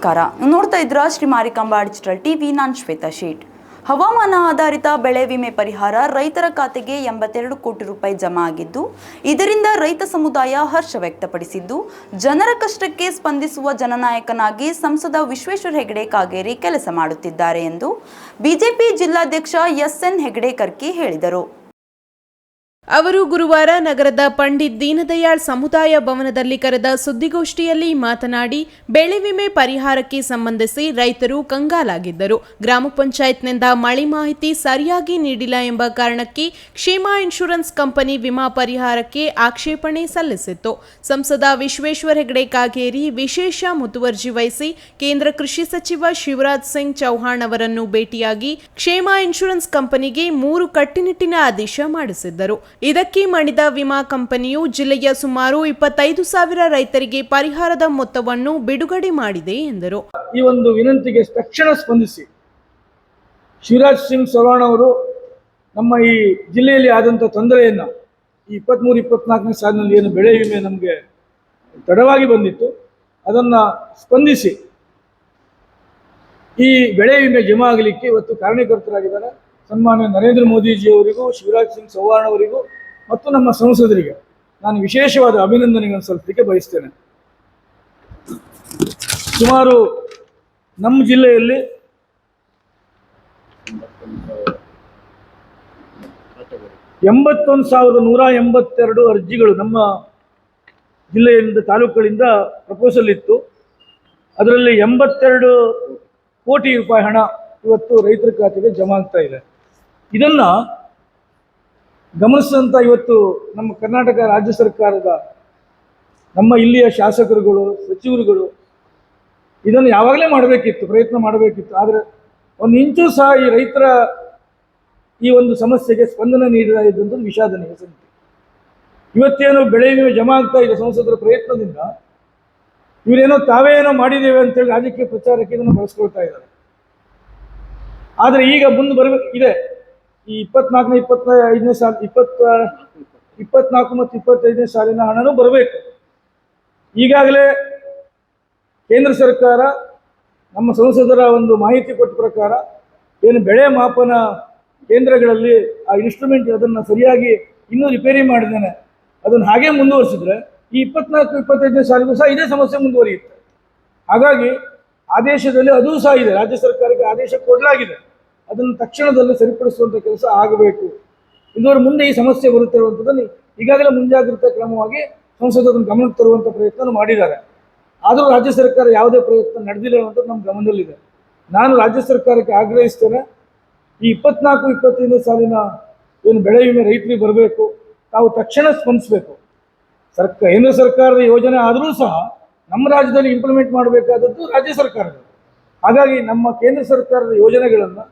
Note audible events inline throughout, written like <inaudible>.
ನಮಸ್ಕಾರ. ನೋಡ್ತಾ ಇದ್ರ ಶ್ರೀ ಮಾರಿಕಾಂಬಾ ಡಿಜಿಟಲ್ ಟಿವಿ. ನಾನ್ ಶ್ವೇತಾ ಶೇಟ್. ಹವಾಮಾನ ಆಧಾರಿತ ಬೆಳೆ ವಿಮೆ ಪರಿಹಾರ ರೈತರ ಖಾತೆಗೆ ಎಂಬತ್ತೆರಡು ಕೋಟಿ ರೂಪಾಯಿ ಜಮಾ ಆಗಿದ್ದು, ಇದರಿಂದ ರೈತ ಸಮುದಾಯ ಹರ್ಷ ವ್ಯಕ್ತಪಡಿಸಿದ್ದು, ಜನರ ಕಷ್ಟಕ್ಕೆ ಸ್ಪಂದಿಸುವ ಜನನಾಯಕನಾಗಿ ಸಂಸದ ವಿಶ್ವೇಶ್ವರ ಹೆಗಡೆ ಕಾಗೇರಿ ಕೆಲಸ ಮಾಡುತ್ತಿದ್ದಾರೆ ಎಂದು ಬಿಜೆಪಿ ಜಿಲ್ಲಾಧ್ಯಕ್ಷ ಎಸ್ಎನ್ ಹೆಗಡೆ ಕರ್ಕಿ ಹೇಳಿದರು. ಅವರು ಗುರುವಾರ ನಗರದ ಪಂಡಿತ್ ದೀನದಯಾಳ್ ಸಮುದಾಯ ಭವನದಲ್ಲಿ ಕರೆದ ಸುದ್ದಿಗೋಷ್ಠಿಯಲ್ಲಿ ಮಾತನಾಡಿ, ಬೆಳೆ ವಿಮೆ ಪರಿಹಾರಕ್ಕೆ ಸಂಬಂಧಿಸಿ ರೈತರು ಕಂಗಾಲಾಗಿದ್ದರು. ಗ್ರಾಮ ಪಂಚಾಯತ್ನಿಂದ ಮಳೆ ಮಾಹಿತಿ ಸರಿಯಾಗಿ ನೀಡಿಲ್ಲ ಎಂಬ ಕಾರಣಕ್ಕೆ ಕ್ಷೇಮಾ ಇನ್ಶೂರೆನ್ಸ್ ಕಂಪನಿ ವಿಮಾ ಪರಿಹಾರಕ್ಕೆ ಆಕ್ಷೇಪಣೆ ಸಲ್ಲಿಸಿತ್ತು. ಸಂಸದ ವಿಶ್ವೇಶ್ವರ ಹೆಗಡೆ ಕಾಗೇರಿ ವಿಶೇಷ ಮುತುವರ್ಜಿ ವಹಿಸಿ ಕೇಂದ್ರ ಕೃಷಿ ಸಚಿವ ಶಿವರಾಜ್ ಸಿಂಗ್ ಚೌಹಾಣ್ ಅವರನ್ನು ಭೇಟಿಯಾಗಿ ಕ್ಷೇಮಾ ಇನ್ಶೂರೆನ್ಸ್ ಕಂಪನಿಗೆ ಮೂರು ಕಟ್ಟುನಿಟ್ಟಿನ ಆದೇಶ ಮಾಡಿಸಿದ್ದರು. ಇದಕ್ಕೆ ಮಾಡಿದ ವಿಮಾ ಕಂಪನಿಯು ಜಿಲ್ಲೆಯ ಸುಮಾರು ಇಪ್ಪತ್ತೈದು ಸಾವಿರ ರೈತರಿಗೆ ಪರಿಹಾರದ ಮೊತ್ತವನ್ನು ಬಿಡುಗಡೆ ಮಾಡಿದೆ ಎಂದರು. ಈ ಒಂದು ವಿನಂತಿಗೆ ತಕ್ಷಣ ಸ್ಪಂದಿಸಿ. ಶಿವರಾಜ್ ಸಿಂಗ್ ಚೌಹಾಣ್ ಅವರು ನಮ್ಮ ಈ ಜಿಲ್ಲೆಯಲ್ಲಿ ಆದಂಥ ತೊಂದರೆಯನ್ನು ಈ ಇಪ್ಪತ್ತ್ಮೂರು ಇಪ್ಪತ್ನಾಲ್ಕನೇ ಸಾಲಿನಲ್ಲಿ ಏನು ಬೆಳೆ ವಿಮೆ ನಮಗೆ ತಡವಾಗಿ ಬಂದಿತ್ತು. ಅದನ್ನು ಸ್ಪಂದಿಸಿ ಈ ಬೆಳೆ ವಿಮೆ ಜಮಾ ಆಗಲಿಕ್ಕೆ ಇವತ್ತು ಕಾರಣೀಕರ್ತರಾಗಿದ್ದಾರೆ ಸನ್ಮಾನ್ಯ ನರೇಂದ್ರ ಮೋದಿಜಿಯವರಿಗೂ, ಶಿವರಾಜ್ ಸಿಂಗ್ ಚೌಹಾಣ್ ಅವರಿಗೂ ಮತ್ತು ನಮ್ಮ ಸಂಸದರಿಗೆ ನಾನು ವಿಶೇಷವಾದ ಅಭಿನಂದನೆಗಳನ್ನು ಸಲ್ಲಿಸಲಿಕ್ಕೆ ಬಯಸ್ತೇನೆ. ಸುಮಾರು ನಮ್ಮ ಜಿಲ್ಲೆಯಲ್ಲಿ ಎಂಬತ್ತೊಂದು ಸಾವಿರದ ನೂರ ಎಂಬತ್ತೆರಡು ಅರ್ಜಿಗಳು ನಮ್ಮ ಜಿಲ್ಲೆಯಿಂದ, ತಾಲೂಕುಗಳಿಂದ ಪ್ರಪೋಸಲ್ ಇತ್ತು. ಅದರಲ್ಲಿ ಎಂಬತ್ತೆರಡು ಕೋಟಿ ರೂಪಾಯಿ ಹಣ ಇವತ್ತು ರೈತರ ಖಾತೆಗೆ ಜಮಾ ಆಗ್ತಾ ಇದೆ. ಇದನ್ನ ಗಮನಿಸಿದಂಥ ಇವತ್ತು ನಮ್ಮ ಕರ್ನಾಟಕ ರಾಜ್ಯ ಸರ್ಕಾರದ ನಮ್ಮ ಇಲ್ಲಿಯ ಶಾಸಕರುಗಳು, ಸಚಿವರುಗಳು ಇದನ್ನು ಯಾವಾಗಲೇ ಮಾಡಬೇಕಿತ್ತು, ಪ್ರಯತ್ನ ಮಾಡಬೇಕಿತ್ತು. ಆದರೆ ಒಂದು ಇಂಚು ಸಹ ಈ ರೈತರ ಈ ಒಂದು ಸಮಸ್ಯೆಗೆ ಸ್ಪಂದನೆ ನೀಡಿದ ಇದ್ದಂಥ ವಿಷಾದನೀಯ ಸಂಗತಿ ಇವತ್ತೇನು ಬೆಳೆ ವಿಮೆ ಜಮಾ ಆಗ್ತಾ ಇದೆ ಸಂಸದರ ಪ್ರಯತ್ನದಿಂದ. ಇವರೇನೋ ತಾವೇ ಏನೋ ಮಾಡಿದ್ದೇವೆ ಅಂತೇಳಿ ರಾಜಕೀಯ ಪ್ರಚಾರಕ್ಕೆ ಇದನ್ನು ಬಳಸ್ಕೊಳ್ತಾ ಇದ್ದಾರೆ. ಆದರೆ ಈಗ ಮುಂದೆ ಬರಬೇಕು, ಇದೆ. ಈ ಇಪ್ಪತ್ನಾಲ್ಕನೇ ಇಪ್ಪತ್ತ ಐದನೇ ಸಾಲ, ಇಪ್ಪತ್ತ, ಇಪ್ಪತ್ನಾಲ್ಕು ಮತ್ತು ಇಪ್ಪತ್ತೈದನೇ ಸಾಲಿನ ಹಣನೂ ಬರಬೇಕು. ಈಗಾಗಲೇ ಕೇಂದ್ರ ಸರ್ಕಾರ ನಮ್ಮ ಸಂಸದರ ಒಂದು ಮಾಹಿತಿ ಕೊಟ್ಟ ಪ್ರಕಾರ ಏನು ಬೆಳೆ ಮಾಪನ ಕೇಂದ್ರಗಳಲ್ಲಿ ಆ ಇನ್ಸ್ಟ್ರೂಮೆಂಟ್ ಅದನ್ನು ಸರಿಯಾಗಿ ಇನ್ನೂ ರಿಪೇರಿ ಮಾಡಿದ್ದೇನೆ. ಅದನ್ನು ಹಾಗೆ ಮುಂದುವರಿಸಿದ್ರೆ ಈ ಇಪ್ಪತ್ನಾಲ್ಕು, ಇಪ್ಪತ್ತೈದನೇ ಸಾಲಿಗೂ ಸಹ ಇದೇ ಸಮಸ್ಯೆ ಮುಂದುವರಿಯುತ್ತೆ. ಹಾಗಾಗಿ ಆದೇಶದಲ್ಲಿ ಅದೂ ಸಹ ಇದೆ. ರಾಜ್ಯ ಸರ್ಕಾರಕ್ಕೆ ಆದೇಶ ಕೊಡಲಾಗಿದೆ. ಅದನ್ನು ತಕ್ಷಣದಲ್ಲಿ ಸರಿಪಡಿಸುವಂಥ ಕೆಲಸ ಆಗಬೇಕು. ಇದರ ಮುಂದೆ ಈ ಸಮಸ್ಯೆ ಬರುತ್ತೆ ಅನ್ನುವಂಥದ್ದನ್ನು ಈಗಾಗಲೇ ಮುಂಜಾಗ್ರತೆ ಕ್ರಮವಾಗಿ ಸಂಸದ ಅದನ್ನು ಗಮನಕ್ಕೆ ತರುವಂಥ ಪ್ರಯತ್ನ ಮಾಡಿದ್ದಾರೆ. ಆದರೂ ರಾಜ್ಯ ಸರ್ಕಾರ ಯಾವುದೇ ಪ್ರಯತ್ನ ನಡೆದಿಲ್ಲ ಅನ್ನೋದು ನಮ್ಮ ಗಮನದಲ್ಲಿದೆ. ನಾನು ರಾಜ್ಯ ಸರ್ಕಾರಕ್ಕೆ ಆಗ್ರಹಿಸ್ತೇನೆ, ಈ ಇಪ್ಪತ್ನಾಲ್ಕು ಇಪ್ಪತ್ತೈದು ಸಾಲಿನ ಏನು ಬೆಳೆ ವಿಮೆ ರೈತರಿಗೆ ಬರಬೇಕು, ತಾವು ತಕ್ಷಣ ಸ್ಪಂದಿಸಬೇಕು. ಸರ್ಕ, ಕೇಂದ್ರ ಸರ್ಕಾರದ ಯೋಜನೆ ಆದರೂ ಸಹ ನಮ್ಮ ರಾಜ್ಯದಲ್ಲಿ ಇಂಪ್ಲಿಮೆಂಟ್ ಮಾಡಬೇಕಾದದ್ದು ರಾಜ್ಯ ಸರ್ಕಾರದ ಹಾಗಾಗಿ ನಮ್ಮ ಕೇಂದ್ರ ಸರ್ಕಾರದ ಯೋಜನೆಗಳನ್ನು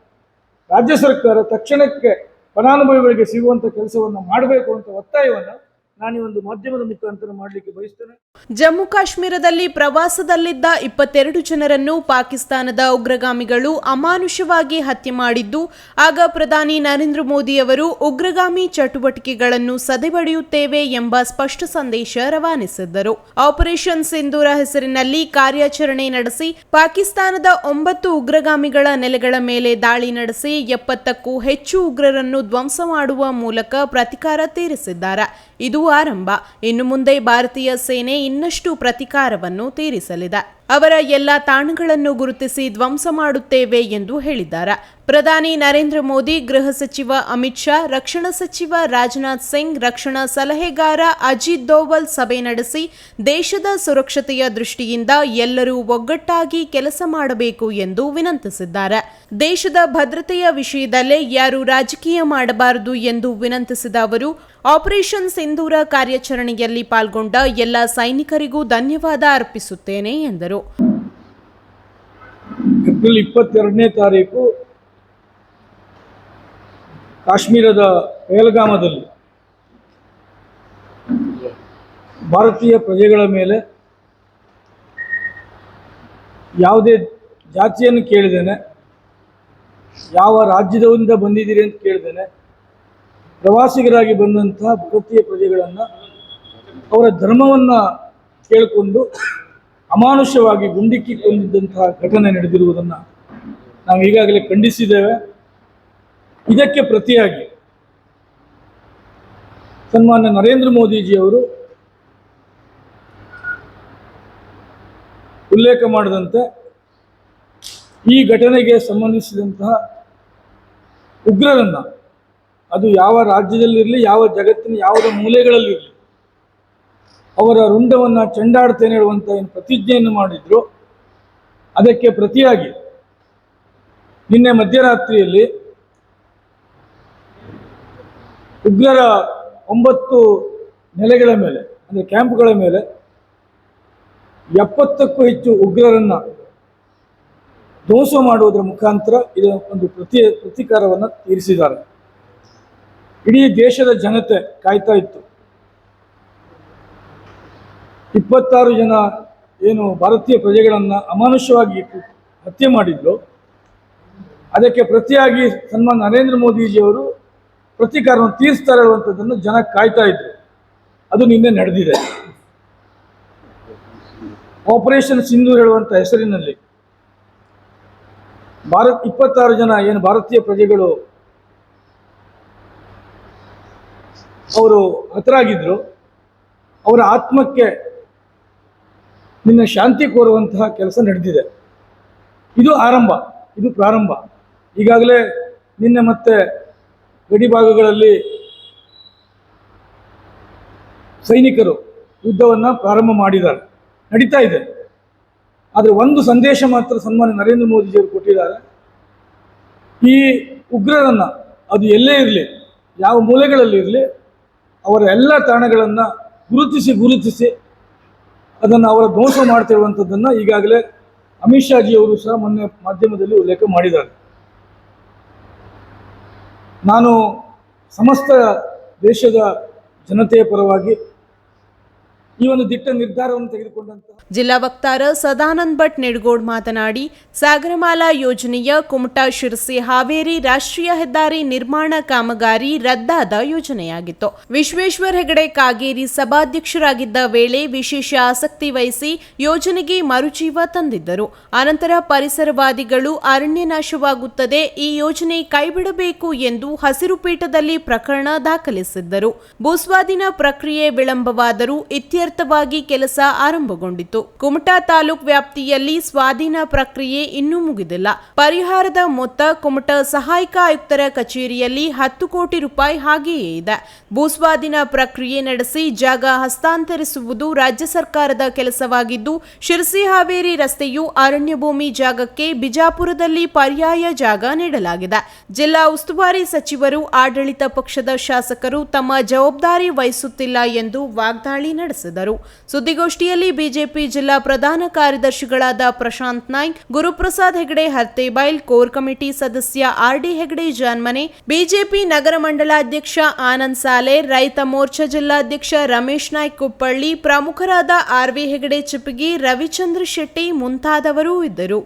ರಾಜ್ಯ ಸರ್ಕಾರ ತಕ್ಷಣಕ್ಕೆ ಫಲಾನುಭವಿಗಳಿಗೆ ಸಿಗುವಂಥ ಕೆಲಸವನ್ನು ಮಾಡಬೇಕು ಅಂತ ಒತ್ತಾಯವನ್ನು ನಾನು ಒಂದು ಮಾಧ್ಯಮದ ಮುಖಾಂತರ ಮಾಡಲಿಕ್ಕೆ ಬಯಸ್ತೇನೆ. ಜಮ್ಮು ಕಾಶ್ಮೀರದಲ್ಲಿ ಪ್ರವಾಸದಲ್ಲಿದ್ದ ಇಪ್ಪತ್ತೆರಡು ಜನರನ್ನು ಪಾಕಿಸ್ತಾನದ ಉಗ್ರಗಾಮಿಗಳು ಅಮಾನುಷವಾಗಿ ಹತ್ಯೆ ಮಾಡಿದ್ದು, ಆಗ ಪ್ರಧಾನಿ ನರೇಂದ್ರ ಮೋದಿ ಅವರು ಉಗ್ರಗಾಮಿ ಚಟುವಟಿಕೆಗಳನ್ನು ಸದೆಬಡಿಯುತ್ತೇವೆ ಎಂಬ ಸ್ಪಷ್ಟ ಸಂದೇಶ ರವಾನಿಸಿದ್ದರು. ಆಪರೇಷನ್ ಸಿಂಧೂರ ಹೆಸರಿನಲ್ಲಿ ಕಾರ್ಯಾಚರಣೆ ನಡೆಸಿ, ಪಾಕಿಸ್ತಾನದ ಒಂಬತ್ತು ಉಗ್ರಗಾಮಿಗಳ ನೆಲೆಗಳ ಮೇಲೆ ದಾಳಿ ನಡೆಸಿ, ಎಪ್ಪತ್ತಕ್ಕೂ ಹೆಚ್ಚು ಉಗ್ರರನ್ನು ಧ್ವಂಸ ಮಾಡುವ ಮೂಲಕ ಪ್ರತಿಕಾರ ತೀರಿಸಿದ್ದಾರೆ. ಇದು ಆರಂಭ. ಇನ್ನು ಮುಂದೆ ಭಾರತೀಯ ಸೇನೆ ಇನ್ನಷ್ಟು ಪ್ರತಿಕಾರವನ್ನು ತೀರಿಸಲಿದೆ. ಅವರ ಎಲ್ಲ ತಾಣಗಳನ್ನು ಗುರುತಿಸಿ ಧ್ವಂಸ ಮಾಡುತ್ತೇವೆ ಎಂದು ಹೇಳಿದ್ದಾರೆ. ಪ್ರಧಾನಿ ನರೇಂದ್ರ ಮೋದಿ, ಗೃಹ ಸಚಿವ ಅಮಿತ್ ಶಾ, ರಕ್ಷಣಾ ಸಚಿವ ರಾಜನಾಥ್ ಸಿಂಗ್, ರಕ್ಷಣಾ ಸಲಹೆಗಾರ ಅಜಿತ್ ದೋವಲ್ ಸಭೆ ನಡೆಸಿ ದೇಶದ ಸುರಕ್ಷತೆಯ ದೃಷ್ಟಿಯಿಂದ ಎಲ್ಲರೂ ಒಗ್ಗಟ್ಟಾಗಿ ಕೆಲಸ ಮಾಡಬೇಕು ಎಂದು ವಿನಂತಿಸಿದ್ದಾರೆ. ದೇಶದ ಭದ್ರತೆಯ ವಿಷಯದಲ್ಲೇ ಯಾರೂ ರಾಜಕೀಯ ಮಾಡಬಾರದು ಎಂದು ವಿನಂತಿಸಿದ ಅವರು, ಆಪರೇಷನ್ ಸಿಂಧೂರ ಕಾರ್ಯಾಚರಣೆಯಲ್ಲಿ ಪಾಲ್ಗೊಂಡ ಎಲ್ಲ ಸೈನಿಕರಿಗೂ ಧನ್ಯವಾದ ಅರ್ಪಿಸುತ್ತೇನೆ ಎಂದರು. ಏಪ್ರಿಲ್ ಇಪ್ಪತ್ತೆರಡನೇ ತಾರೀಕು ಕಾಶ್ಮೀರದ ಪಹಲ್ಗಾಮದಲ್ಲಿ ಭಾರತೀಯ ಪ್ರಜೆಗಳ ಮೇಲೆ ಯಾವುದೇ ಜಾತಿಯನ್ನು ಕೇಳಿದ್ದೇನೆ, ಯಾವ ರಾಜ್ಯದಿಂದ ಬಂದಿದ್ದೀರಿ ಅಂತ ಕೇಳಿದ್ದೇನೆ, ಪ್ರವಾಸಿಗರಾಗಿ ಬಂದಂತಹ ಭಾರತೀಯ ಪ್ರಜೆಗಳನ್ನು ಅವರ ಧರ್ಮವನ್ನು ಕೇಳಿಕೊಂಡು ಅಮಾನುಷವಾಗಿ ಗುಂಡಿಕ್ಕಿ ಕೊಂದಿದ್ದಂತಹ ಘಟನೆ ನಡೆದಿರುವುದನ್ನು ನಾವು ಈಗಾಗಲೇ ಖಂಡಿಸಿದ್ದೇವೆ. ಇದಕ್ಕೆ ಪ್ರತಿಯಾಗಿ ಸನ್ಮಾನ್ಯ ನರೇಂದ್ರ ಮೋದಿಜಿಯವರು ಉಲ್ಲೇಖ ಮಾಡಿದಂತೆ ಈ ಘಟನೆಗೆ ಸಂಬಂಧಿಸಿದಂತಹ ಉಗ್ರರನ್ನ ಅದು ಯಾವ ರಾಜ್ಯದಲ್ಲಿರಲಿ, ಯಾವ ಜಗತ್ತಿನ ಯಾವುದೇ ಮೂಲೆಗಳಲ್ಲಿರಲಿ ಅವರ ರುಂಡವನ್ನು ಚೆಂಡಾಡ್ತೇನೆ ಹೇಳುವಂಥ ಏನು ಪ್ರತಿಜ್ಞೆಯನ್ನು ಮಾಡಿದ್ರು. ಅದಕ್ಕೆ ಪ್ರತಿಯಾಗಿ ನಿನ್ನೆ ಮಧ್ಯರಾತ್ರಿಯಲ್ಲಿ ಉಗ್ರರ ಒಂಬತ್ತು ನೆಲೆಗಳ ಮೇಲೆ, ಅಂದರೆ ಕ್ಯಾಂಪ್ಗಳ ಮೇಲೆ ಎಪ್ಪತ್ತಕ್ಕೂ ಹೆಚ್ಚು ಉಗ್ರರನ್ನ ಧ್ವಂಸ ಮಾಡುವುದರ ಮುಖಾಂತರ ಇದರ ಒಂದು ಪ್ರತಿ, ಪ್ರತೀಕಾರವನ್ನು ತೀರಿಸಿದ್ದಾರೆ. ಇಡೀ ದೇಶದ ಜನತೆ ಕಾಯ್ತಾ ಇತ್ತು. ಇಪ್ಪತ್ತಾರು ಜನ ಏನು ಭಾರತೀಯ ಪ್ರಜೆಗಳನ್ನು ಅಮಾನುಷ್ಯವಾಗಿ ಹತ್ಯೆ ಮಾಡಿದ್ರು ಅದಕ್ಕೆ ಪ್ರತಿಯಾಗಿ ಸನ್ಮಾನ್ ನರೇಂದ್ರ ಮೋದಿಜಿಯವರು ಪ್ರತೀಕಾರವನ್ನು ತೀರಿಸ್ತಾರೆ ಹೇಳುವಂಥದ್ದನ್ನು ಜನ ಕಾಯ್ತಾ ಇದ್ರು. ಅದು ನಿನ್ನೆ ನಡೆದಿದೆ. ಆಪರೇಷನ್ ಸಿಂಧು ಹೇಳುವಂಥ ಹೆಸರಿನಲ್ಲಿ ಭಾರತ್ ಇಪ್ಪತ್ತಾರು ಜನ ಏನು ಭಾರತೀಯ ಪ್ರಜೆಗಳು ಅವರು ಹತರಾಗಿದ್ರು. ಅವರ ಆತ್ಮಕ್ಕೆ ನಿನ್ನೆ ಶಾಂತಿ ಕೋರುವಂತಹ ಕೆಲಸ ನಡೆದಿದೆ. ಇದು ಆರಂಭ, ಇದು ಪ್ರಾರಂಭ. ಈಗಾಗಲೇ ನಿನ್ನೆ ಮತ್ತೆ ಗಡಿ ಭಾಗಗಳಲ್ಲಿ ಸೈನಿಕರು ಯುದ್ಧವನ್ನು ಪ್ರಾರಂಭ ಮಾಡಿದ್ದಾರೆ. ನಡೀತಾ ಇದೆ. ಆದರೆ ಒಂದು ಸಂದೇಶ ಮಾತ್ರ ಸನ್ಮಾನ್ಯ ನರೇಂದ್ರ ಮೋದಿಜಿಯವರು ಕೊಟ್ಟಿದ್ದಾರೆ. ಈ ಉಗ್ರರನ್ನು ಅದು ಎಲ್ಲೇ ಇರಲಿ, ಯಾವ ಮೂಲೆಗಳಲ್ಲಿ ಇರಲಿ ಅವರ ಎಲ್ಲ ತಾಣಗಳನ್ನು ಗುರುತಿಸಿ ಗುರುತಿಸಿ ಅದನ್ನು ಅವರ ಧ್ವಂಸ ಮಾಡ್ತಿರುವಂಥದ್ದನ್ನು ಈಗಾಗಲೇ ಅಮಿತ್ ಶಾಜಿಯವರು ಸಹ ಮೊನ್ನೆ ಮಾಧ್ಯಮದಲ್ಲಿ ಉಲ್ಲೇಖ ಮಾಡಿದ್ದಾರೆ. ನಾನು ಸಮಸ್ತ ದೇಶದ ಜನತೆಯ ಪರವಾಗಿ ಈ ಒಂದು ದಿಟ್ಟ ನಿರ್ಧಾರವನ್ನು ತೆಗೆದುಕೊಂಡಂತಹ ಜಿಲ್ಲಾ ವಕ್ತಾರ ಸದಾನಂದ ಭಟ್ ನಿಡ್ಗೋಡ್ ಮಾತನಾಡಿ, ಸಾಗರಮಾಲಾ ಯೋಜನೆಯ ಕುಮಟಾ, ಶಿರಸಿ, ಹಾವೇರಿ ರಾಷ್ಟ್ರೀಯ ಹೆದ್ದಾರಿ ನಿರ್ಮಾಣ ಕಾಮಗಾರಿ ರದ್ದಾದ ಯೋಜನೆಯಾಗಿತ್ತು. ವಿಶ್ವೇಶ್ವರ ಹೆಗಡೆ ಕಾಗೇರಿ ಸಭಾಧ್ಯಕ್ಷರಾಗಿದ್ದ ವೇಳೆ ವಿಶೇಷ ಆಸಕ್ತಿ ವಹಿಸಿ ಯೋಜನೆಗೆ ಮರುಜೀವ ತಂದಿದ್ದರು. ಅನಂತರ ಪರಿಸರವಾದಿಗಳು ಅರಣ್ಯ ನಾಶವಾಗುತ್ತದೆ, ಈ ಯೋಜನೆ ಕೈಬಿಡಬೇಕು ಎಂದು ಹಸಿರು ಪೀಠದಲ್ಲಿ ಪ್ರಕರಣ ದಾಖಲಿಸಿದ್ದರು. ಭೂಸ್ವಾಧೀನ ಪ್ರಕ್ರಿಯೆ ವಿಳಂಬವಾದರೂ ಇತ್ಯರ್ಥವಾಗಿ ಕೆಲಸ ಆರಂಭಗೊಂಡಿತು. ಕುಮಟಾ ತಾಲೂಕ್ ವ್ಯಾಪ್ತಿಯಲ್ಲಿ ಸ್ವಾಧೀನ ಪ್ರಕ್ರಿಯೆ ಇನ್ನೂ ಮುಗಿದಿಲ್ಲ. ಪರಿಹಾರದ ಮೊತ್ತ ಕುಮಟಾ ಸಹಾಯಕ ಆಯುಕ್ತರ ಕಚೇರಿಯಲ್ಲಿ ಹತ್ತು ಕೋಟಿ ರೂಪಾಯಿ ಹಾಗೆಯೇ ಇದೆ. ಭೂಸ್ವಾಧೀನ ಪ್ರಕ್ರಿಯೆ ನಡೆಸಿ ಜಾಗ ಹಸ್ತಾಂತರಿಸುವುದು ರಾಜ್ಯ ಸರ್ಕಾರದ ಕೆಲಸವಾಗಿದ್ದು, ಶಿರಸಿ ಹಾವೇರಿ ರಸ್ತೆಯು ಅರಣ್ಯ ಭೂಮಿ ಜಾಗಕ್ಕೆ ಬಿಜಾಪುರದಲ್ಲಿ ಪರ್ಯಾಯ ಜಾಗ ನೀಡಲಾಗಿದೆ. ಜಿಲ್ಲಾ ಉಸ್ತುವಾರಿ ಸಚಿವರು, ಆಡಳಿತ ಪಕ್ಷದ ಶಾಸಕರು ತಮ್ಮ ಜವಾಬ್ದಾರಿ ವಹಿಸುತ್ತಿಲ್ಲ ಎಂದು ವಾಗ್ದಾಳಿ ನಡೆಸಿದರು. ಸುದ್ದಿಗೋಷ್ಠಿಯಲ್ಲಿ ಬಿಜೆಪಿ ಜಿಲ್ಲಾ ಪ್ರಧಾನ ಕಾರ್ಯದರ್ಶಿಗಳಾದ ಪ್ರಶಾಂತ್ ನಾಯ್ಕ್, ಗುರುಪ್ರಸಾದ್ ಹೆಗಡೆ ಹರ್ತೇಬೈಲ್ ಕೋರ್ ಕಮಿಟಿ ಸದಸ್ಯ R D Hegde Janmane BJP ನಗರ ಮಂಡಲಾಧ್ಯಕ್ಷ ಆನಂದ್ ಸಾಲೆ, ರೈತ ಮೋರ್ಚಾ ಜಿಲ್ಲಾಧ್ಯಕ್ಷ ರಮೇಶ್ ನಾಯ್ಕ್ ಕುಪ್ಪಳ್ಳಿ, ಪ್ರಮುಖರಾದ ಆರ್ ವಿ ಹೆಗಡೆ ಚಿಪ್ಪಗಿ ರವಿಚಂದ್ರ ಶೆಟ್ಟಿ ಮುಂತಾದವರು ಇದ್ದರು.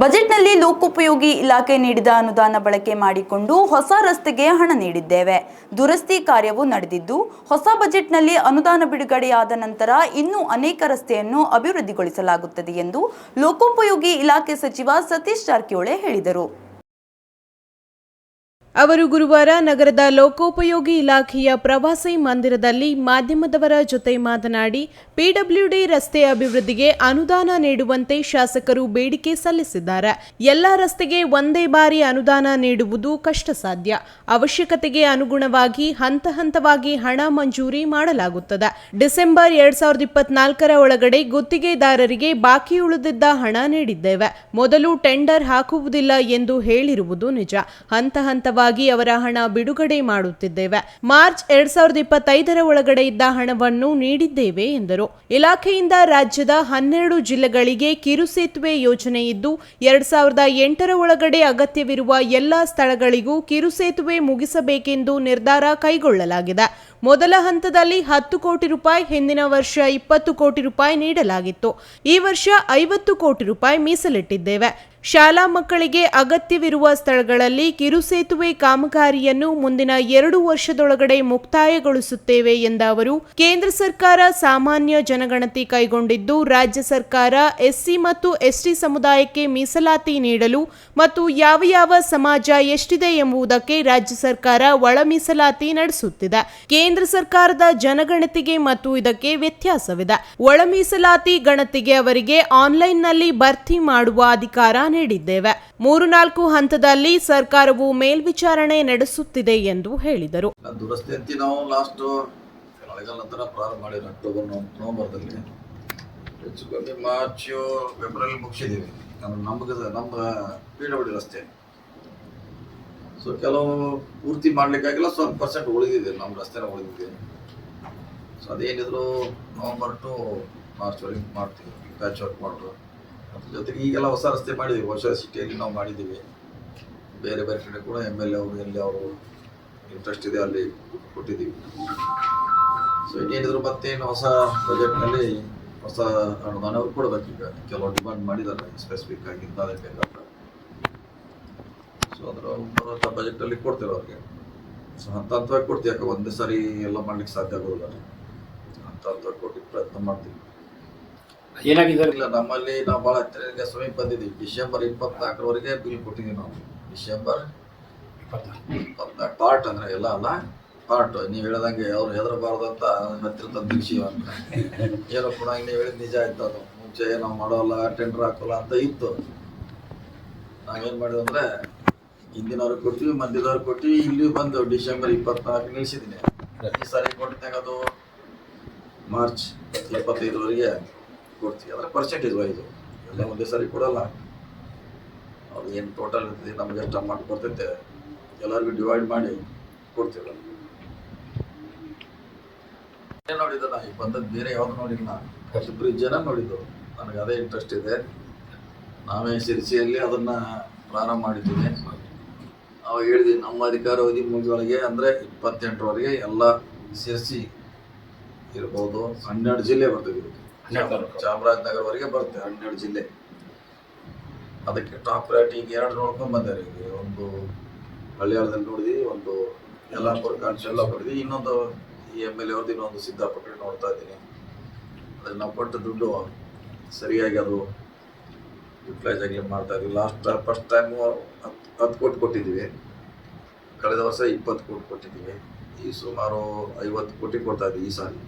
ಬಜೆಟ್ನಲ್ಲಿ ಲೋಕೋಪಯೋಗಿ ಇಲಾಖೆ ನೀಡಿದ ಅನುದಾನ ಬಳಕೆ ಮಾಡಿಕೊಂಡು ಹೊಸ ರಸ್ತೆಗೆ ಹಣ ನೀಡಿದ್ದೇವೆ. ದುರಸ್ತಿ ಕಾರ್ಯವು ನಡೆದಿದ್ದು, ಹೊಸ ಬಜೆಟ್ನಲ್ಲಿ ಅನುದಾನ ಬಿಡುಗಡೆಯಾದ ನಂತರ ಇನ್ನೂ ಅನೇಕ ರಸ್ತೆಯನ್ನು ಅಭಿವೃದ್ಧಿಗೊಳಿಸಲಾಗುತ್ತದೆ ಎಂದು ಲೋಕೋಪಯೋಗಿ ಇಲಾಖೆ ಸಚಿವ ಸತೀಶ್ ಜಾರಕಿಹೊಳಿ ಹೇಳಿದರು. ಅವರು ಗುರುವಾರ ನಗರದ ಲೋಕೋಪಯೋಗಿ ಇಲಾಖೆಯ ಪ್ರವಾಸಿ ಮಂದಿರದಲ್ಲಿ ಮಾಧ್ಯಮದವರ ಜೊತೆ ಮಾತನಾಡಿ ಪಿಡಬ್ಲ್ಯೂಡಿ ರಸ್ತೆ ಅಭಿವೃದ್ಧಿಗೆ ಅನುದಾನ ನೀಡುವಂತೆ ಶಾಸಕರು ಬೇಡಿಕೆ ಸಲ್ಲಿಸಿದ್ದಾರೆ. ಎಲ್ಲ ರಸ್ತೆಗೆ ಒಂದೇ ಬಾರಿ ಅನುದಾನ ನೀಡುವುದು ಕಷ್ಟ ಸಾಧ್ಯ ಅವಶ್ಯಕತೆಗೆ ಅನುಗುಣವಾಗಿ ಹಂತ ಹಂತವಾಗಿ ಹಣ ಮಂಜೂರಿ ಮಾಡಲಾಗುತ್ತದೆ. ಡಿಸೆಂಬರ್ ಎರಡ್ ಸಾವಿರದ ಇಪ್ಪತ್ನಾಲ್ಕರ ಒಳಗಡೆ ಗುತ್ತಿಗೆದಾರರಿಗೆ ಬಾಕಿ ಉಳಿದಿದ್ದ ಹಣ ನೀಡಿದ್ದೇವೆ. ಮೊದಲು ಟೆಂಡರ್ ಹಾಕುವುದಿಲ್ಲ ಎಂದು ಹೇಳಿರುವುದು ನಿಜ. ಹಂತ ಹಂತವಾಗಿ ಅವರ ಹಣ ಬಿಡುಗಡೆ ಮಾಡುತ್ತಿದ್ದೇವೆ. ಮಾರ್ಚ್ ಎರಡ್ ಸಾವಿರದ ಇಪ್ಪತ್ತೈದರ ಒಳಗಡೆ ಇದ್ದ ಹಣವನ್ನು ನೀಡಿದ್ದೇವೆ, ಎಂದರು. ಇಲಾಖೆಯಿಂದ ರಾಜ್ಯದ ಹನ್ನೆರಡು ಜಿಲ್ಲೆಗಳಿಗೆ ಕಿರುಸೇತುವೆ ಯೋಜನೆ ಇದ್ದು, ಎರಡ್ ಸಾವಿರದ ಎಂಟರ ಒಳಗಡೆ ಅಗತ್ಯವಿರುವ ಎಲ್ಲಾ ಸ್ಥಳಗಳಿಗೂ ಕಿರುಸೇತುವೆ ಮುಗಿಸಬೇಕೆಂದು ನಿರ್ಧಾರ ಕೈಗೊಳ್ಳಲಾಗಿದೆ. ಮೊದಲ ಹಂತದಲ್ಲಿ ಹತ್ತು ಕೋಟಿ ರೂಪಾಯಿ, ಹಿಂದಿನ ವರ್ಷ ಇಪ್ಪತ್ತು ಕೋಟಿ ರೂಪಾಯಿ ನೀಡಲಾಗಿತ್ತು. ಈ ವರ್ಷ ಐವತ್ತು ಕೋಟಿ ರೂಪಾಯಿ ಮೀಸಲಿಟ್ಟಿದ್ದೇವೆ. ಶಾಲಾ ಮಕ್ಕಳಿಗೆ ಅಗತ್ಯವಿರುವ ಸ್ಥಳಗಳಲ್ಲಿ ಕಿರುಸೇತುವೆ ಕಾಮಗಾರಿಯನ್ನು ಮುಂದಿನ ಎರಡು ವರ್ಷದೊಳಗಡೆ ಮುಕ್ತಾಯಗೊಳಿಸುತ್ತೇವೆ ಎಂದ ಅವರು, ಕೇಂದ್ರ ಸರ್ಕಾರ ಸಾಮಾನ್ಯ ಜನಗಣತಿ ಕೈಗೊಂಡಿದ್ದು, ರಾಜ್ಯ ಸರ್ಕಾರ ಎಸ್ಸಿ ಮತ್ತು ಎಸ್ಟಿ ಸಮುದಾಯಕ್ಕೆ ಮೀಸಲಾತಿ ನೀಡಲು ಮತ್ತು ಯಾವ ಯಾವ ಸಮಾಜ ಎಷ್ಟಿದೆ ಎಂಬುದಕ್ಕೆ ರಾಜ್ಯ ಸರ್ಕಾರ ಒಳ ಮೀಸಲಾತಿ ನಡೆಸುತ್ತಿದೆ. ಕೇಂದ್ರ ಸರ್ಕಾರದ ಜನಗಣತಿಗೆ ಮತ್ತು ಇದಕ್ಕೆ ವ್ಯತ್ಯಾಸವಿದೆ. ಒಳ ಮೀಸಲಾತಿ ಗಣತಿಗೆ ಅವರಿಗೆ ಆನ್ಲೈನ್ನಲ್ಲಿ ಭರ್ತಿ ಮಾಡುವ ಅಧಿಕಾರ ನೀಡಿದ್ದೇವೆ. ಮೂರು ನಾಲ್ಕು ಹಂತದಲ್ಲಿ ಸರ್ಕಾರವು ಮೇಲ್ವಿಚಾರಣೆ ನಡೆಸುತ್ತಿದೆ ಎಂದು ಹೇಳಿದರು. ದುರಸ್ತಿ ನಾವು ಲಾಸ್ಟ್ ನಂತರ ಪ್ರಾರಂಭ ಮಾಡಿದ ಅಕ್ಟೋಬರ್ ನವ್- ನವೆಂಬರ್ದಲ್ಲಿ ಹೆಚ್ಚು ಕಮ್ಮಿ ಮಾರ್ಚ್ ಫೆಬ್ರವರಿ ಮುಗಿಸಿದ್ದೀವಿ ನಮ್ಗೆ ನಮ್ಮ ಪಿ ರಸ್ತೆ. ಸೊ ಕೆಲವು ಪೂರ್ತಿ ಮಾಡ್ಲಿಕ್ಕಾಗಿಲ್ಲ, ಸ್ವಲ್ಪ ಪರ್ಸೆಂಟ್ ಉಳಿದಿದೆ. ನಮ್ಮ ರಸ್ತೆನ ಉಳಿದಿದೆ. ಸೊ ಅದೇನಿದ್ರು ನವಂಬರ್ ಟು ಮಾರ್ಚ್ವರೆಗೆ ಮಾಡ್ತೀವಿ. ಪ್ಯಾಚ್ ವರ್ಕ್ ಅದ್ರ ಜೊತೆಗೆ ಈಗೆಲ್ಲ ಹೊಸ ರಸ್ತೆ ಮಾಡಿದ್ದೀವಿ. ಹೊಸ ಸಿಟಿಯಲ್ಲಿ ನಾವು ಮಾಡಿದ್ದೀವಿ. ಬೇರೆ ಬೇರೆ ಕಡೆ ಕೂಡ ಎಂ ಎಲ್ ಎ ಅವರು ಎಲ್ಲಿ ಅವರು ಇಂಟ್ರೆಸ್ಟ್ ಇದೆ ಅಲ್ಲಿ ಕೊಟ್ಟಿದ್ದೀವಿ. ಸೊ ಇನ್ನೇನಿದ್ರು ಮತ್ತೇನು ಹೊಸ ಬಜೆಟ್ನಲ್ಲಿ ಹೊಸ ಅನುದಾನ ಕೊಡಬೇಕು ಈಗ. ಕೆಲವು ಡಿಮಾಂಡ್ ಮಾಡಿದ್ದಾರೆ ಸ್ಪೆಸಿಫಿಕ್ ಆಗಿ ಬೇಕಂತ ಸೊ ಅದರ ಬರುವಂಥ ಬಜೆಟಲ್ಲಿ ಕೊಡ್ತೇವೆ ಅವ್ರಿಗೆ ಸೊ ಹಂತ ಹಂತವಾಗಿ ಕೊಡ್ತೀವಿ. ಯಾಕೆ ಒಂದೇ ಸಾರಿ ಎಲ್ಲ ಮಾಡ್ಲಿಕ್ಕೆ ಸಾಧ್ಯ ಆಗೋದಿಲ್ಲ. ಹಂತ ಹಂತವಾಗಿ ಕೊಟ್ಟಿಗೆ ಪ್ರಯತ್ನ ಮಾಡ್ತೀವಿ. ಏನಾಗಿದೆ ಇಲ್ಲ, ನಮ್ಮಲ್ಲಿ ನಾವು ಭಾಳ ಹತ್ತಿರ ಸಮೀಪ ಬಂದಿದ್ದೀವಿ. ಡಿಸೆಂಬರ್ ಇಪ್ಪತ್ನಾಲ್ಕರವರೆಗೆ ಬಿಲ್ ಕೊಟ್ಟಿದ್ದೀವಿ ನಾವು. ಡಿಸೆಂಬರ್ ಇಪ್ಪತ್ನಾಲ್ಕು. ಪಾರ್ಟ್ ಅಂದ್ರೆ ಎಲ್ಲ ಅಲ್ಲ, ಪಾರ್ಟ್. ನೀವು ಹೇಳ್ದಂಗೆ ಅವ್ರು ಹೆದರಬಾರ್ದು ಅಂತ ಹತ್ತಿರ ತಂದು ನಿಲ್ಸಿವ ಅಂತ. ಏನೋ ಕೂಡ ನೀವು ಹೇಳಿದ ನಿಜ ಆಯ್ತು ಅದು. ಮುಂಚೆ ನಾವು ಮಾಡೋಲ್ಲ ಟೆಂಡರ್ ಹಾಕೋಲ್ಲ ಅಂತ ಇತ್ತು. ನಾವೇನು ಅಂದ್ರೆ ಹಿಂದಿನವ್ರು ಕೊಡ್ತೀವಿ ಮಧ್ಯದವ್ರಿಗೆ ಕೊಟ್ಟಿವಿ ಇಲ್ಲಿ ಬಂದು ಡಿಸೆಂಬರ್ ಇಪ್ಪತ್ನಾಲ್ಕು ನಿಲ್ಸಿದ್ದೀನಿ ಈ ಸಾರಿ ಕೊಟ್ಟಿದ್ದಾಗ ಅದು ಮಾರ್ಚ್ ಇಪ್ಪತ್ತೈದರವರೆಗೆ. ಕೊಡ್ತೀವಿ. ಅಂದರೆ ಪರ್ಸೆಂಟೇಜ್ ವೈಸು ಎಲ್ಲ ಒಂದೇ ಸಾರಿ ಕೊಡಲ್ಲ. ಅದು ಏನು ಟೋಟಲ್ ಇರ್ತದೆ, ನಮ್ಗೆ ಎಷ್ಟು ಅಮೌಂಟ್ ಬರ್ತೈತೆ, ಎಲ್ಲರಿಗೂ ಡಿವೈಡ್ ಮಾಡಿ ಕೊಡ್ತೀವಿ. ನೋಡಿದ್ದು ನಾ ಈಗ ಬಂದದ್ದು ಬೇರೆ ಯಾವ್ದು ನೋಡಿಲ್ಲ. ಬ್ರಿಡ್ಜ್ ಜನ ನೋಡಿದ್ದು. ನನಗೆ ಅದೇ ಇಂಟ್ರೆಸ್ಟ್ ಇದೆ. ನಾವೇ ಶಿರ್ಸಿಯಲ್ಲಿ ಅದನ್ನು ಪ್ರಾರಂಭ ಮಾಡಿದ್ದೀವಿ. ಅವಾಗ ಹೇಳಿದ್ವಿ ನಮ್ಮ ಅಧಿಕಾರಾವಧಿ ಮುಗಿದೊಳಗೆ ಅಂದರೆ ಇಪ್ಪತ್ತೆಂಟರವರೆಗೆ ಎಲ್ಲ ಸೇರಿಸಿ ಇರ್ಬೋದು. ಹನ್ನೆರಡು ಜಿಲ್ಲೆ ಬರ್ತದೆ ಇದಕ್ಕೆ. ಚಾಮರಾಜನಗರವರೆಗೆ ಬರುತ್ತೆ ಹನ್ನೆರಡು ಜಿಲ್ಲೆ. ಅದಕ್ಕೆ ಟಾಪ್ ಪ್ರಯಾರಿಟಿ ಈಗ ಎರಡು ನೋಡ್ಕೊಂಡು ಬಂದಾರೆ ಈಗ. ಒಂದು ಹಳ್ಳಿಯಾಳದಲ್ಲಿ ನೋಡಿದ್ವಿ ಒಂದು ಯಲ್ಲಾಪುರ ನೋಡಿದ್ವಿ ಇನ್ನೊಂದು ಈ ಎಂ ಎಲ್ ಎ ಅವ್ರದ್ದು ಇನ್ನೊಂದು ಸಿದ್ದಾಪುರ ನೋಡ್ತಾ ಇದ್ದೀನಿ. ಅದ್ರ ನಾವು ಕೊಟ್ಟ ದುಡ್ಡು ಸರಿಯಾಗಿ ಅದು ಯುಟಿಲೈಸ್ ಆಗಿ ಮಾಡ್ತಾ ಇದ್ವಿ. ಲಾಸ್ಟ್ ಫಸ್ಟ್ ಟೈಮು ಹತ್ತು ಹತ್ತು ಕೋಟಿ ಕೊಟ್ಟಿದ್ದೀವಿ. ಕಳೆದ ವರ್ಷ ಇಪ್ಪತ್ತು ಕೋಟಿ ಕೊಟ್ಟಿದ್ದೀವಿ. ಈ ಸುಮಾರು ಐವತ್ತು ಕೋಟಿ ಕೊಡ್ತಾ ಇದ್ದೀವಿ ಈ ಸಾರಿ.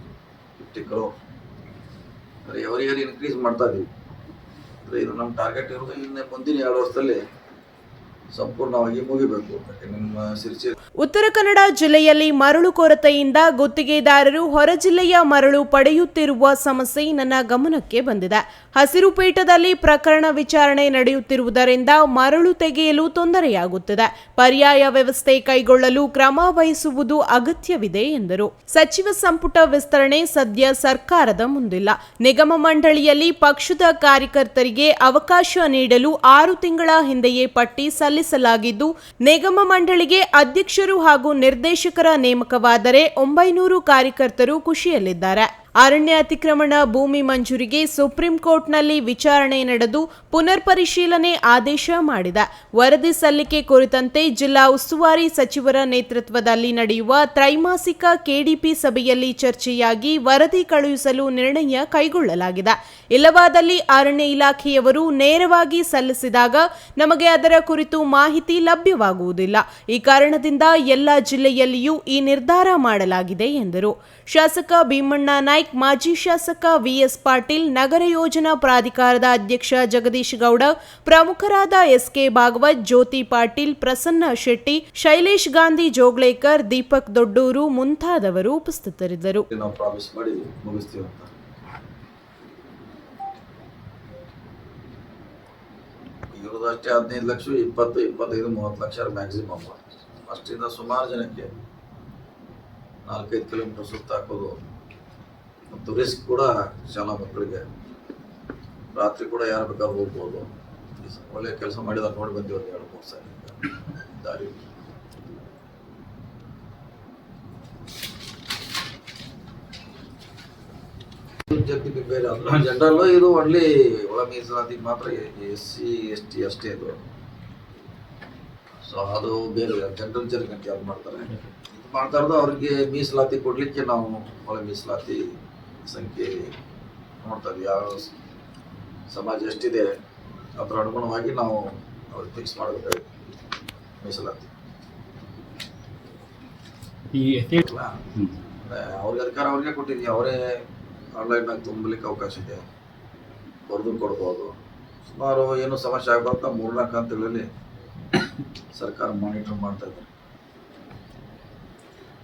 Fifty crore every year increase ಮಾಡ್ತಾ ಇದೀವಿ. ಅಂದರೆ ಇದು ನಮ್ಮ ಟಾರ್ಗೆಟ್ ಇರೋದು ಇನ್ನು ಮುಂದಿನ ಎರಡು ವರ್ಷದಲ್ಲಿ. ಸಂಪೂರ್ಣವಾಗಿ ಮುಗಿಬೇಕು ನಿಮ್ಮ ಸಿರ್ಸಿ ಉತ್ತರ ಕನ್ನಡ ಜಿಲ್ಲೆಯಲ್ಲಿ ಮರಳು ಕೊರತೆಯಿಂದ ಗುತ್ತಿಗೆದಾರರು ಹೊರ ಜಿಲ್ಲೆಯ ಮರಳು ಪಡೆಯುತ್ತಿರುವ ಸಮಸ್ಯೆ ನನ್ನ ಗಮನಕ್ಕೆ ಬಂದಿದೆ. ಹಸಿರುಪೀಠದಲ್ಲಿ ಪ್ರಕರಣ ವಿಚಾರಣೆ ನಡೆಯುತ್ತಿರುವುದರಿಂದ ಮರಳು ತೆಗೆಯಲು ತೊಂದರೆಯಾಗುತ್ತಿದೆ. ಪರ್ಯಾಯ ವ್ಯವಸ್ಥೆ ಕೈಗೊಳ್ಳಲು ಕ್ರಮ ವಹಿಸುವುದು ಅಗತ್ಯವಿದೆ ಎಂದರು. ಸಚಿವ ಸಂಪುಟ ವಿಸ್ತರಣೆ ಸದ್ಯ ಸರ್ಕಾರದ ಮುಂದಿಲ್ಲ. ನಿಗಮ ಮಂಡಳಿಯಲ್ಲಿ ಪಕ್ಷದ ಕಾರ್ಯಕರ್ತರಿಗೆ ಅವಕಾಶ ನೀಡಲು ಆರು ತಿಂಗಳ ಹಿಂದೆಯೇ ಪಟ್ಟಿ ಸಲ್ಲಿಸಲಾಗಿದ್ದು ನಿಗಮ ಮಂಡಳಿಗೆ ಅಧ್ಯಕ್ಷರು ಹಾಗೂ ನಿರ್ದೇಶಕರ ನೇಮಕವಾದರೆ ಒಂಬೈನೂರು ಕಾರ್ಯಕರ್ತರು ಖುಷಿಯಲ್ಲಿದ್ದಾರೆ. ಅರಣ್ಯ ಅತಿಕ್ರಮಣ ಭೂಮಿ ಮಂಜೂರಿಗೆ ಸುಪ್ರೀಂ ಕೋರ್ಟ್ನಲ್ಲಿ ವಿಚಾರಣೆ ನಡೆದು ಪುನರ್ ಪರಿಶೀಲನೆ ಆದೇಶ ಮಾಡಿದ. ವರದಿ ಸಲ್ಲಿಕೆ ಕುರಿತಂತೆ ಜಿಲ್ಲಾ ಉಸ್ತುವಾರಿ ಸಚಿವರ ನೇತೃತ್ವದಲ್ಲಿ ನಡೆಯುವ ತ್ರೈಮಾಸಿಕ ಕೆಡಿಪಿ ಸಭೆಯಲ್ಲಿ ಚರ್ಚೆಯಾಗಿ ವರದಿ ಕಳುಹಿಸಲು ನಿರ್ಣಯ ಕೈಗೊಳ್ಳಲಾಗಿದೆ. ಇಲ್ಲವಾದಲ್ಲಿ ಅರಣ್ಯ ಇಲಾಖೆಯವರು ನೇರವಾಗಿ ಸಲ್ಲಿಸಿದಾಗ ನಮಗೆ ಅದರ ಕುರಿತು ಮಾಹಿತಿ ಲಭ್ಯವಾಗುವುದಿಲ್ಲ. ಈ ಕಾರಣದಿಂದ ಎಲ್ಲ ಜಿಲ್ಲೆಯಲ್ಲಿಯೂ ಈ ನಿರ್ಧಾರ ಮಾಡಲಾಗಿದೆ ಎಂದರು. ಶಾಸಕ ಭೀಮಣ್ಣ ಮಾಜಿ ಶಾಸಕ ವಿಎಸ್ ಪಾಟೀಲ್ ನಗರ ಯೋಜನಾ ಪ್ರಾಧಿಕಾರದ ಅಧ್ಯಕ್ಷ ಜಗದೀಶ್ ಗೌಡ ಪ್ರಮುಖರಾದ ಎಸ್ಕೆ ಭಾಗವತ್ ಜ್ಯೋತಿ ಪಾಟೀಲ್ ಪ್ರಸನ್ನ ಶೆಟ್ಟಿ ಶೈಲೇಶ್ ಗಾಂಧಿ ಜೋಗ್ಳೇಕರ್ ದೀಪಕ್ ದೊಡ್ಡೂರು ಮುಂತಾದವರು ಉಪಸ್ಥಿತರಿದ್ದರು. ಅಷ್ಟೇ ಹದಿನೈದು ಲಕ್ಷ ಇಪ್ಪತ್ತು ಇಪ್ಪತ್ತೈದು ಮೂವತ್ತು ಲಕ್ಷ ಮ್ಯಾಕ್ಸಿಮಮ್ ಅಷ್ಟಿಂದ ಸುಮಾರು ಜನಕ್ಕೆ ನಾಲ್ಕೈದು ಕಿಲೋಮೀಟರ್ ಸುತ್ತ ಹಾಕೋದು ಮತ್ತು ರಿಸ್ಕ್ ಕೂಡ ಶಾಲಾ ಮಕ್ಕಳಿಗೆ ರಾತ್ರಿ ಕೂಡ ಯಾರು ಬೇಕಾದ್ರೂ ಹೋಗ್ಬೋದು. ಒಳ್ಳೆ ಕೆಲಸ ಮಾಡಿದ ನೋಡಿ ಬಂದಿವಿ ಒಂದು ಎರಡು, ಮೂರು ಸಾರಿ. ದಾರಿ. ಜಗತ್ತಿಗೆ ಬೇರೆ ಇದು ಒನ್ಲಿ ಒಳ ಮೀಸಲಾತಿಗೆ ಮಾತ್ರ ಎಸ್ ಸಿ, ಎಸ್ ಟಿ ಅಷ್ಟೇ ಇದು. ಸೊ ಅದು ಬೇರೆ ಜನರಲ್ ಜನಗಣತಿ ಅದು ಮಾಡ್ತಾರೆ? ಇದು ಮಾಡ್ತಾ ಇರೋದು ಅವ್ರಿಗೆ ಮೀಸಲಾತಿ ಕೊಡ್ಲಿಕ್ಕೆ ನಾವು ಒಳ ಮೀಸಲಾತಿ ಸಂಖ್ಯೆ ನೋಡ್ತಾ ಇದ್ವಿ ಯಾವ ಸಮಾಜ ಎಷ್ಟಿದೆ ಅದರ ಅನುಗುಣವಾಗಿ ನಾವು ಅವ್ರಿಗೆ ಫಿಕ್ಸ್ ಮಾಡಬೇಕಾಗಿತ್ತು. ಮೀಸಲಾತಿ. ಈ ಅವ್ರಿಗೆ ಅಧಿಕಾರ ಅವ್ರಿಗೆ ಕೊಟ್ಟಿದ್ವಿ. ಅವರೇ ಆನ್ಲೈನ್ನಾಗ ತುಂಬಲಿಕ್ಕೆ ಅವಕಾಶ ಇದೆ. ಬರೆದು ಕೊಡ್ಬೋದು. ಸುಮಾರು ಏನು ಸಮಸ್ಯೆ ಆಗ್ಬಾರ್ದು ಮೂರ್ನಾಲ್ಕು ಹಂತಗಳಲ್ಲಿ ಸರ್ಕಾರ ಮಾನಿಟರ್ ಮಾಡ್ತಾ ಇದ್ದಾರೆ.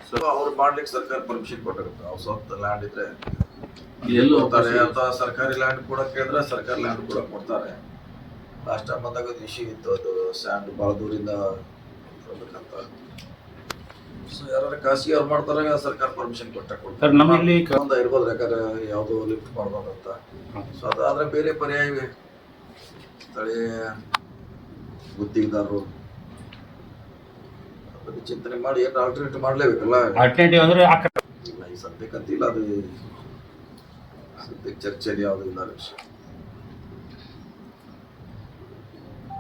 ಸೊ ಅವ್ರು ಮಾಡ್ಲಿಕ್ಕೆ ಸರ್ಕಾರ ಪರ್ಮಿಷನ್ ಕೊಟ್ಟಿರುತ್ತೆ. ಅವ್ರು ಸ್ವಂತ ಲ್ಯಾಂಡ್ ಇದ್ರೆ ಕೊಡ್ತಾರೆ ಅಥವಾ ಸರ್ಕಾರಿ ಲ್ಯಾಂಡ್ ಕೂಡ ಕೇಳಿದ್ರೆ ಸರ್ಕಾರಿ ಲ್ಯಾಂಡ್ ಕೂಡ ಕೊಡ್ತಾರೆ. ಲಾಸ್ಟ್ ಟೈಮ್ ಬಂದಾಗ ಒಂದು ಇಶ್ಯೂ ಇತ್ತು ಅದು ಸ್ಯಾಂಡ್ ಭಾಳ ದೂರಿಂದ ಬರ್ಬೇಕಂತ ಸೊ ಯಾರು ಖಾಸಗಿ ಅವ್ರು ಮಾಡ್ತಾರೆ ಸರ್ಕಾರ ಪರ್ಮಿಷನ್ ಕೊಟ್ಟ ಕೊಡ್ತಾರೆ. ನಮ್ಮಲ್ಲಿ ಒಂದು ಇರ್ಬೋದು ಯಾಕಂದ್ರೆ ಯಾವುದು ಲಿಫ್ಟ್ ಮಾಡ್ಬೋದಂತ. ಸೊ ಅದಾದ್ರೆ ಬೇರೆ ಪರ್ಯಾಯ ಸ್ಥಳೀಯ ಗುತ್ತಿಗೆದಾರರು. ಚಿಂತನೆ ಮಾಡಿ ಏನು ಆಲ್ಟರ್ನೇಟಿವ್ ಮಾಡಲೇಬೇಕಲ್ಲ? ಆಲ್ಟರ್ನೇಟಿವ್ ಅಂದ್ರೆ ಇಲ್ಲ ಈ ಸದ್ಯಕ್ಕಂತಿಲ್ಲ ಅದು ಸದ್ಯಕ್ಕೆ ಚರ್ಚೆಯಲ್ಲಿ ಯಾವುದು ಇಲ್ಲ ಆ ವಿಷಯ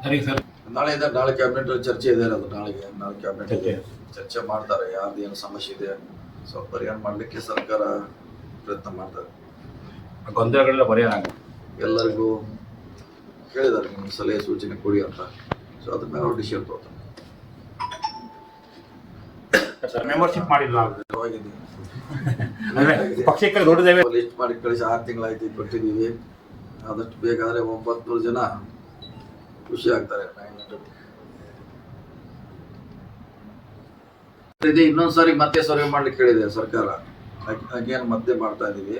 ಸರಿ ಸರ್ ನಾಳೆ ಇದೆ ನಾಳೆ ಕ್ಯಾಬಿನೆಟ್ ಚರ್ಚೆ ಇದೆ ಅದು ನಾಳೆಗೆ ನಾಳೆ ಕ್ಯಾಬಿನೆಟ್ ಇದೆ ಚರ್ಚೆ. ಚರ್ಚೆ ಮಾಡ್ತಾರೆ ಯಾರ್ದು ಏನು ಸಮಸ್ಯೆ ಇದೆ ಸ್ವಲ್ಪ ಪರಿಹಾರ ಮಾಡಲಿಕ್ಕೆ ಸರ್ಕಾರ ಪ್ರಯತ್ನ ಮಾಡ್ತಾರೆ ಗೊಂದಲಗಳೆಲ್ಲ ಪರಿಹಾರ ಆಗುತ್ತೆ. ಎಲ್ಲರಿಗೂ ಕೇಳಿದ್ದಾರೆ ನಿಮ್ಮ ಸಲಹೆ ಸೂಚನೆ ಕೊಡಿ ಅಂತ ಸೊ ಅದ್ರ ಮೇಲೆ ಅವ್ರು ಡಿಸಿಷನ್ ತಗೋತಾರೆ ಸರ್ ಮೆಂಬರ್ಶಿಪ್ ಮಾಡಿಲ್ಲ <laughs> ಪಕ್ಷಕ್ಕೆ ದೊಡ್ಡದೇವೆ ಲಿಸ್ಟ್ ಮಾಡಿ ಕಳಿಸಿ ಆರು ತಿಂಗಳಾಯ್ತು ಕೊಟ್ಟಿದ್ದೀವಿ. ಆದಷ್ಟು ಬೇಕಾದ್ರೆ ಒಂಬತ್ತು ಜನ ಖುಷಿ ಆಗ್ತಾರೆ. ಇದೆ ಇನ್ನೊಂದ್ ಸಾರಿ ಮತ್ತೆ ಸರ್ವೆ ಮಾಡ್ಲಿಕ್ಕೆ ಕೇಳಿದೆ ಸರ್ಕಾರ. ಅಗೇನ್ ಮತ್ತೆ ಮಾಡ್ತಾ ಇದೀವಿ.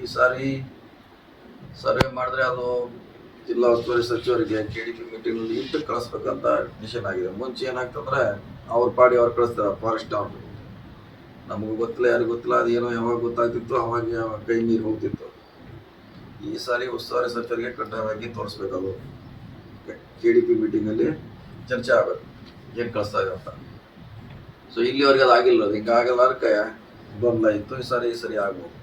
ಈ ಸಾರಿ ಸರ್ವೆ ಮಾಡಿದ್ರೆ ಅದು ಜಿಲ್ಲಾ ಉಸ್ತುವಾರಿ ಸಚಿವರಿಗೆ ಕೆ ಡಿ ಪಿ ಮೀಟಿಂಗ್ ಇಟ್ಟು ಕಳಿಸ್ಬೇಕಂತ ಡಿಸಿಷನ್ ಆಗಿದೆ. ಮುಂಚೆ ಏನಾಗ್ತಂದ್ರೆ ಅವ್ರ ಪಾಡಿ ಅವ್ರು ಕಳಿಸ್ತಾರೆ ಫಾರೆಸ್ಟ್ ಅವ್ರು. ನಮಗೂ ಗೊತ್ತಿಲ್ಲ, ಯಾರಿಗೂ ಗೊತ್ತಿಲ್ಲ ಅದೇನೋ ಯಾವಾಗ ಗೊತ್ತಾಗ್ತಿತ್ತು, ಅವಾಗ ಕೈ ನೀರು ಹೋಗ್ತಿತ್ತು. ಈ ಸಾರಿ ಉಸ್ತುವಾರಿ ಸಚಿವರಿಗೆ ಕಡ್ಡಾಯವಾಗಿ ತೋರಿಸ್ಬೇಕದು. ಕೆ ಡಿ ಪಿ ಮೀಟಿಂಗಲ್ಲಿ ಚರ್ಚೆ ಆಗಬೇಕು, ಏನು ಕಳಿಸ್ತಾ ಇದೆ ಅಂತ. ಸೊ ಇಲ್ಲಿವರೆಗೆ ಅದು ಆಗಿಲ್ಲ, ಅದು ಗೊಂದಲ ಇತ್ತು, ಈ ಸಾರಿ ಈ ಸರಿ ಆಗ್ಬೋದು.